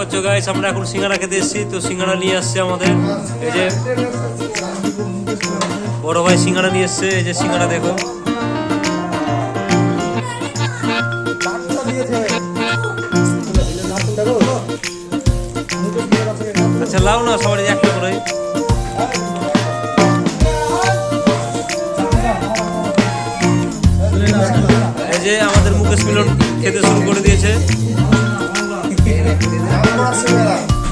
পাচ্ছ গাইস আমরা এখন সিঙ্গারা খেতে এসেছি, তো সিঙ্গারা নিয়ে আসছে আমাদের। এই যে বড় ভাই সিঙ্গারা নিয়ে এসছে, এই যে সিঙ্গারা দেখো। আচ্ছা লাও না, সবাই একটা করে এই যে আমাদের মুকেশ মিলন খেতে শুরু করে দিয়েছে।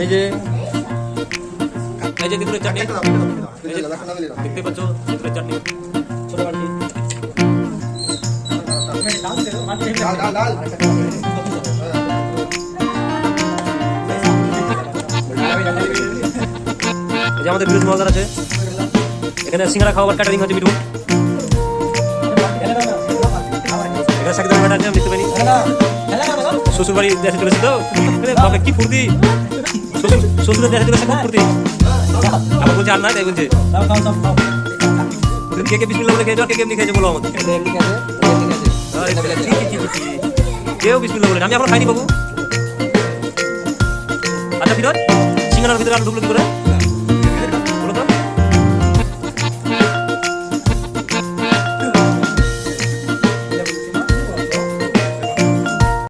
এই যে এই যে তেঁতুলের চাটনি। দেখতে পাচ্ছ তেঁতুলের চাটনি। ছোট বাটি। এই যে আমাদের বিরোধী মালদার আছে। এখানে সিঙ্গারা খাওয়ার ক্যাটারিং হচ্ছে বিটুল এখানে সাকিব ম্যাডাম আছে আমি দেখতে পাইনি। শ্বশুর বাড়ি দেশে চলেছে তো। বাবা কি ফুর্তি। শ্বশুর দেখা দেশে সাক্ষাৎ করতে। আবার বলছে আর না তাই বলছে। কে কে বিসমিল্লাহ বলে খেয়েছো কে কে এমনি খেয়েছো বলো আমাকে। কেউ বিসমিল্লাহ বলে আমি এখন খাইনি বাবু। আচ্ছা ফিরোজ সিঙ্গারার ভিতরে আর ঢুকলো কি করে?